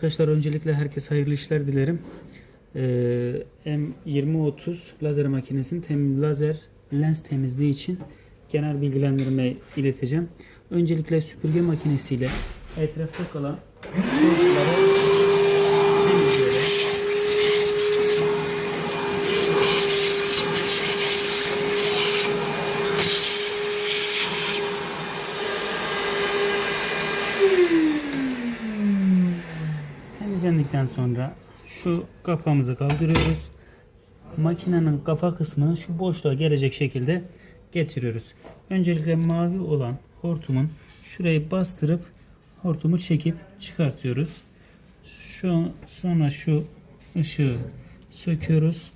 Arkadaşlar öncelikle herkese hayırlı işler dilerim. Ee, M2030 lazer makinesinin tem lazer lens temizliği için genel bilgilendirme ileteceğim. Öncelikle süpürge makinesiyle etrafta kalan tozları temizliyorum. Temizlendikten sonra şu kapağımızı kaldırıyoruz. Makinenin kafa kısmını şu boşluğa gelecek şekilde getiriyoruz. Öncelikle mavi olan hortumun şurayı bastırıp hortumu çekip çıkartıyoruz. Şu sonra şu ışığı söküyoruz.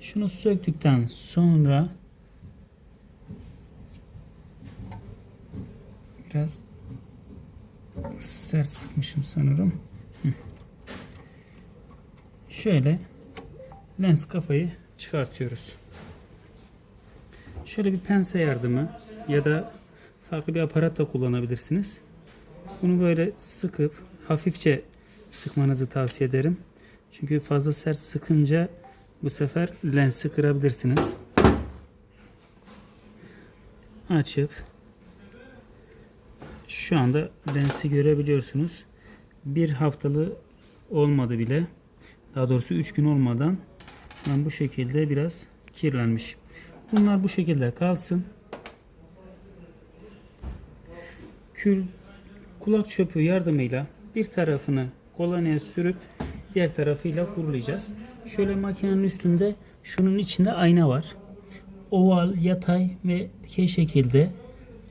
Şunu söktükten sonra biraz sert sıkmışım sanırım. Şöyle lens kafayı çıkartıyoruz. Şöyle bir pense yardımı ya da farklı bir aparat da kullanabilirsiniz. Bunu böyle sıkıp hafifçe sıkmanızı tavsiye ederim. Çünkü fazla sert sıkınca bu sefer lensi kırabilirsiniz. Açıp şu anda lensi görebiliyorsunuz. Bir haftalı olmadı bile. Daha doğrusu 3 gün olmadan ben bu şekilde biraz kirlenmiş. Bunlar bu şekilde kalsın. Kül kulak çöpü yardımıyla bir tarafını kolonyaya sürüp diğer tarafıyla kurulayacağız. Şöyle makinenin üstünde şunun içinde ayna var. Oval, yatay ve dikey şekilde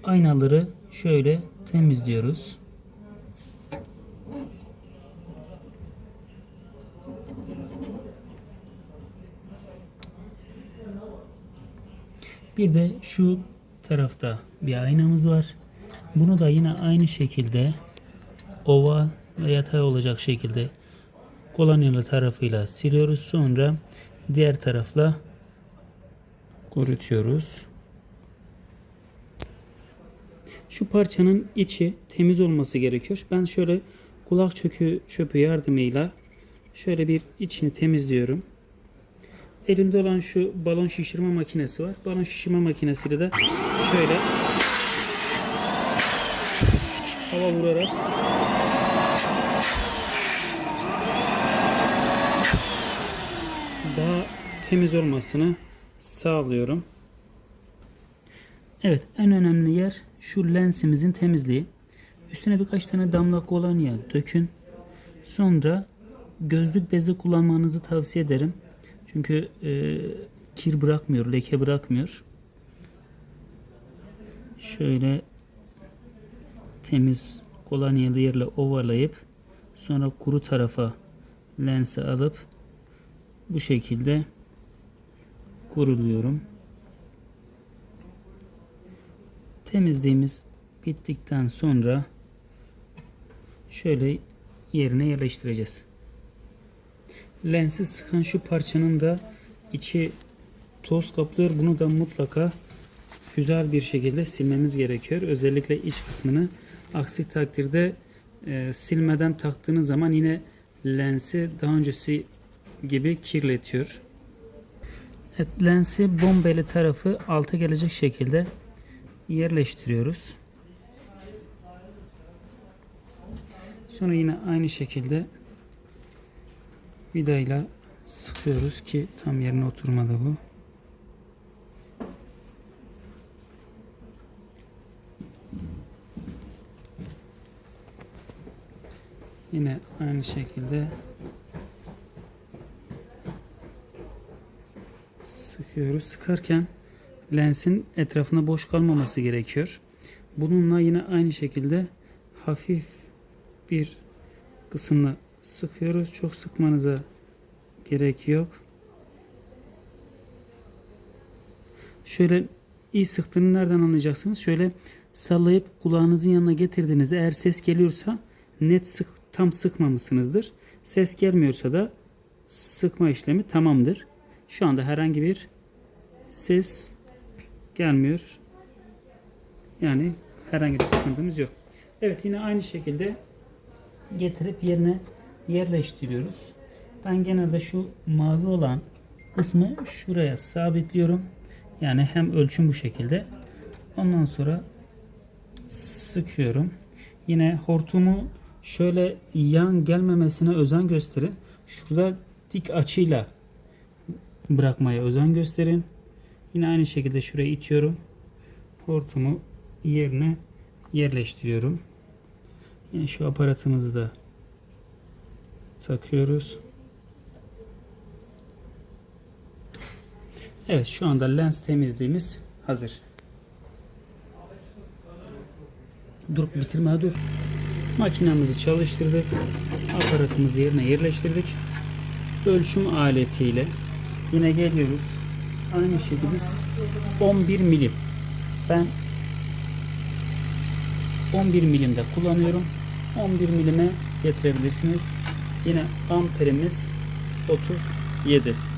aynaları şöyle temizliyoruz. Bir de şu tarafta bir aynamız var. Bunu da yine aynı şekilde oval ve yatay olacak şekilde kolonyalı tarafıyla siliyoruz. Sonra diğer tarafla kurutuyoruz. Şu parçanın içi temiz olması gerekiyor. Ben şöyle kulak çökü çöpü yardımıyla şöyle bir içini temizliyorum. Elimde olan şu balon şişirme makinesi var. Balon şişirme makinesiyle de şöyle hava vurarak daha temiz olmasını sağlıyorum. Evet en önemli yer şu lensimizin temizliği. Üstüne birkaç tane damla kolonya dökün. Sonra gözlük bezi kullanmanızı tavsiye ederim. Çünkü e, kir bırakmıyor, leke bırakmıyor. Şöyle temiz kolonyalı yerle ovalayıp sonra kuru tarafa lensi alıp bu şekilde kuruluyorum. Temizliğimiz bittikten sonra şöyle yerine yerleştireceğiz. Lensi sıkan şu parçanın da içi toz kaplıyor. Bunu da mutlaka güzel bir şekilde silmemiz gerekiyor. Özellikle iç kısmını. Aksi takdirde e, silmeden taktığınız zaman yine lensi daha öncesi gibi kirletiyor. Evet, lensi bombeli tarafı alta gelecek şekilde yerleştiriyoruz. Sonra yine aynı şekilde vidayla sıkıyoruz ki tam yerine oturmadı bu. Yine aynı şekilde sıkıyoruz. Sıkarken lensin etrafında boş kalmaması gerekiyor. Bununla yine aynı şekilde hafif bir kısmını sıkıyoruz. Çok sıkmanıza gerek yok. Şöyle iyi sıktığını nereden anlayacaksınız? Şöyle sallayıp kulağınızın yanına getirdiğinizde eğer ses geliyorsa net sık tam sıkmamışsınızdır. Ses gelmiyorsa da sıkma işlemi tamamdır. Şu anda herhangi bir ses gelmiyor. Yani herhangi bir sıkıntımız yok. Evet yine aynı şekilde getirip yerine yerleştiriyoruz. Ben genelde şu mavi olan kısmı şuraya sabitliyorum. Yani hem ölçüm bu şekilde. Ondan sonra sıkıyorum. Yine hortumu şöyle yan gelmemesine özen gösterin. Şurada dik açıyla bırakmaya özen gösterin. Yine aynı şekilde şuraya itiyorum. Hortumu yerine yerleştiriyorum. Yine şu aparatımızı da takıyoruz. Evet şu anda lens temizliğimiz hazır. Dur bitirme dur. Makinamızı çalıştırdık. Aparatımızı yerine yerleştirdik. Ölçüm aletiyle yine geliyoruz. Aynı şekilde 11 milim. Ben 11 milimde kullanıyorum. 11 milime getirebilirsiniz. Yine amperimiz 37.